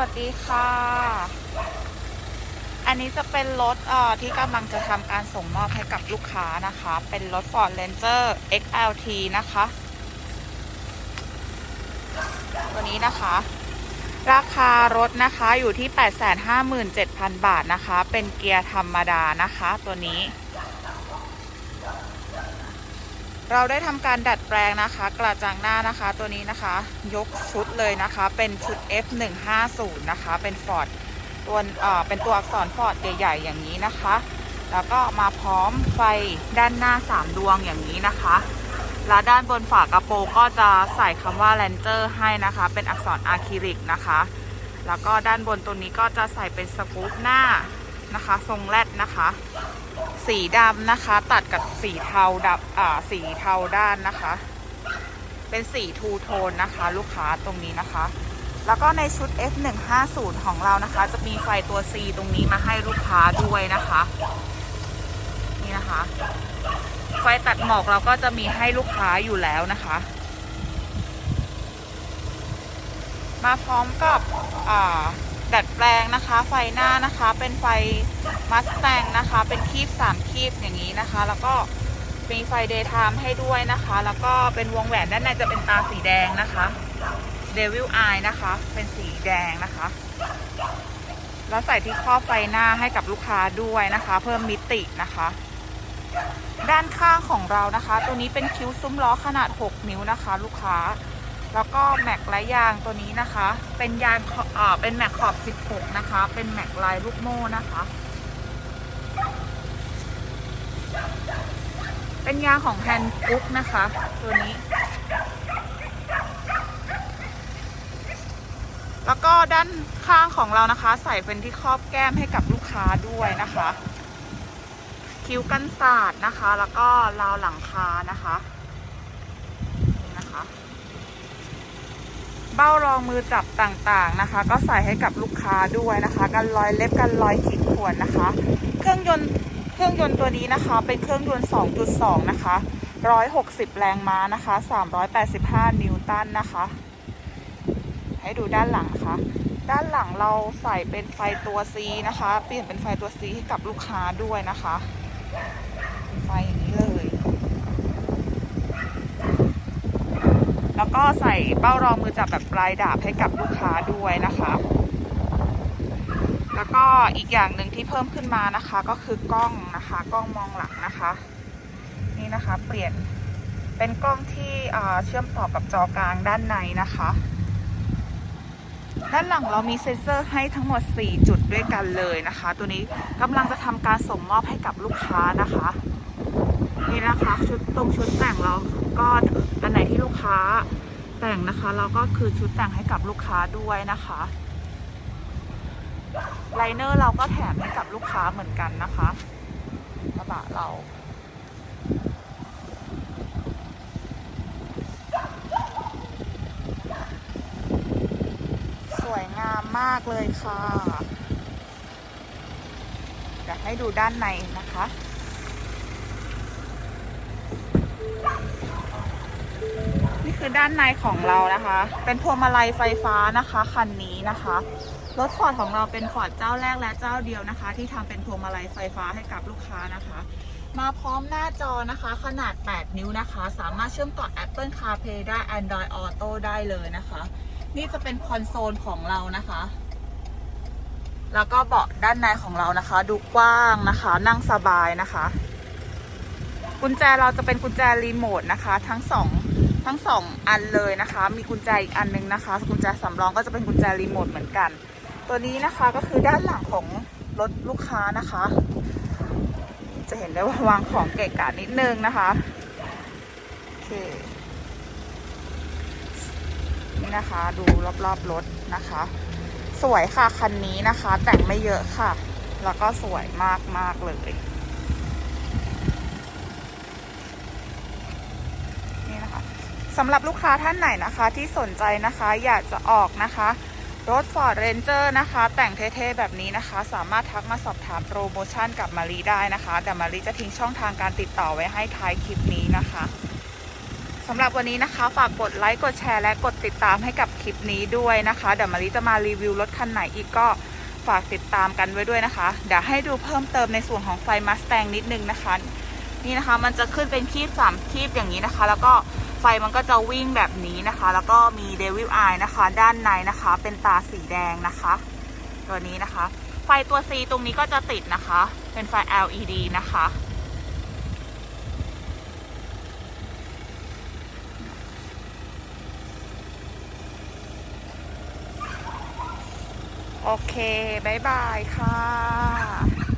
วัสดีค่ะ อันนี้จะเป็นรถเอ่อที่กำลังจะทำการส่งมอบให้กับลูกค้านะคะ เป็นรถ Ford Ranger XLT นะคะ ตัวนี้นะคะ ราคารถนะคะอยู่ที่ 857,000 บาทนะคะ เป็นเกียร์ธรรมดานะคะ ตัวนี้ เราได้ทำการดัดแปลงนะคะ กระจังหน้านะคะ ตัวนี้นะคะ ยกชุดเลยนะคะ เป็นชุด F150 นะคะ เป็นฟอร์ดตัวเอ่อเป็นตัวอักษรฟอร์ดใหญ่ๆอย่างนี้นะคะ แล้วก็มาพร้อมไฟด้านหน้า 3 ดวงอย่างนี้นะคะและด้านบนฝากระโปรงก็จะใส่คำว่า Ranger ให้นะคะ เป็นอักษรอะคริลิกนะคะ แล้วก็ด้านบนตัวนี้ก็จะใส่เป็นสกู๊ปหน้านะคะ ทรงแรดนะคะ สีดำนะคะ ตัดกับสีเทาดับอ่าสีเทาด้านนะคะ เป็นสีทูโทนนะคะ ลูกค้าตรงนี้นะคะ แล้วก็ในชุด F150 ของเรานะคะ จะมีไฟตัว C ตรงนี้มาให้ลูกค้าด้วยนะคะ นี่นะคะ ไฟตัดหมอกเราก็จะมีให้ลูกค้าอยู่แล้วนะคะ มาพร้อมกับอ่า ดัดแปลงนะคะ ไฟหน้านะคะ เป็นไฟมัสแตงนะคะ เป็นคีบสามคีบอย่างนี้นะคะ แล้วก็มีไฟเดย์ไทม์ให้ด้วยนะคะ แล้วก็เป็นวงแหวนด้านในจะเป็นตาสีแดงนะคะเดวิลไอนะคะ เป็นสีแดงนะคะ แล้วใส่ที่ครอบไฟหน้าให้กับลูกค้าด้วยนะคะ เพิ่มมิตินะคะ ด้านข้างของเรานะคะ ตัวนี้เป็นคิ้วซุ้มล้อขนาด 6 นิ้วนะคะ ลูกค้า แล้วก็แม็กและยางตัวนี้นะคะ เป็นยางอ่าเป็นแม็กขอบ 16 นะคะ เป็นแม็กลายลูกโม่นะคะ เป็นยางของแฮนด์กุ๊กนะคะ ตัวนี้ แล้วก็ด้านข้างของเรานะคะ ใส่เป็นที่ครอบแก้มให้กับลูกค้าด้วยนะคะ คิ้วกันศาสตร์นะคะ แล้วก็ราวหลังคานะคะนี่นะคะ เบ้ารองมือจับต่างๆนะคะ ก็ใส่ให้กับลูกค้าด้วยนะคะ กันรอยเล็บกันรอยขีดข่วนนะคะ เครื่องยนต์เครื่องยนต์ตัวนี้นะคะ เป็นเครื่องยนต์ 2.2 นะคะ 160 แรงม้านะคะ 385 นิวตันนะคะ ให้ดูด้านหลังนะคะด้านหลังเราใส่เป็นไฟตัว C นะคะ เปลี่ยนเป็นไฟตัว C ให้กับลูกค้าด้วยนะคะ ไฟอย่างนี้เลย แล้วก็ใส่เป้ารองมือจับแบบปลายดาบให้กับลูกค้าด้วยนะคะ แล้วก็อีกอย่างหนึ่งที่เพิ่มขึ้นมานะคะ ก็คือกล้องนะคะ กล้องมองหลังนะคะ นี่นะคะเปลี่ยนเป็นกล้องที่เชื่อมต่อกับจอกลางด้านในนะคะ ด้านหลังเรามีเซ็นเซอร์ให้ทั้งหมด 4 จุดด้วยกันเลยนะคะ ตัวนี้กำลังจะทำการส่งมอบให้กับลูกค้านะคะ นี่นะคะชุดตรงชุดแต่งเราก็ ที่ลูกค้าแต่งนะคะเราก็คือชุดแต่งให้กับลูกค้าด้วยนะคะไลเนอร์เราก็แถมให้กับลูกค้าเหมือนกันนะคะกระบะเราสวยงามมากเลยค่ะเดี๋ยวให้ดูด้านในนะคะ นี่คือด้านในของเรานะคะ เป็นพวงมาลัยไฟฟ้านะคะคันนี้นะคะ รถฟอร์ดของเราเป็นฟอร์ดเจ้าแรกและเจ้าเดียวนะคะ ที่ทำเป็นพวงมาลัยไฟฟ้าให้กับลูกค้านะคะมาพร้อมหน้าจอนะคะขนาด 8 นิ้วนะคะ สามารถเชื่อมต่อ Apple CarPlay ได้ Android Auto ได้เลยนะคะ นี่จะเป็นคอนโซลของเรานะคะ แล้วก็เบาะด้านในของเรานะคะ ดูกว้างนะคะ นั่งสบายนะคะ กุญแจเราจะเป็นกุญแจรีโมทนะคะ ทั้งสอง ทั้งสองอันเลยนะคะ มีกุญแจอีกอันนึงนะคะ กุญแจสำรองก็จะเป็นกุญแจรีโมทเหมือนกัน ตัวนี้นะคะก็คือด้านหลังของรถลูกค้านะคะ จะเห็นได้ว่าวางของเกะกะนิดนึงนะคะโอเคนี่นะคะดูรอบๆรถนะคะ สวยค่ะคันนี้นะคะ แต่งไม่เยอะค่ะ แล้วก็สวยมากๆเลย นี่นะคะ สำหรับลูกค้าท่านไหนนะคะที่สนใจนะคะอยากจะออกนะคะรถ Ford Ranger นะคะ แต่งเท่ๆ แบบนี้นะคะ สามารถทักมาสอบถามโปรโมชั่นกับมารีได้นะคะแต่มารีจะทิ้งช่องทางการติดต่อไว้ให้ท้ายคลิปนี้นะคะสำหรับวันนี้นะคะ ฝากกดไลค์กดแชร์และกดติดตามให้กับคลิปนี้ด้วยนะคะเดี๋ยวมาริจะมารีวิวรถคันไหนอีกก็ฝากติดตามกันไว้ด้วยนะคะ เดี๋ยวให้ดูเพิ่มเติมในส่วนของไฟมัสแตงนิดนึงนะคะ นี่นะคะมันจะขึ้นเป็นคีบสามคีบอย่างนี้นะคะ แล้วก็ ไฟมันก็จะวิ่งแบบนี้นะคะ แล้วก็มีเดวิลไอนะคะ ด้านในนะคะ เป็นตาสีแดงนะคะ ตัวนี้นะคะ ไฟตัว C ตรงนี้ก็จะติดนะคะ เป็นไฟ LED นะคะ โอเคบายบายค่ะ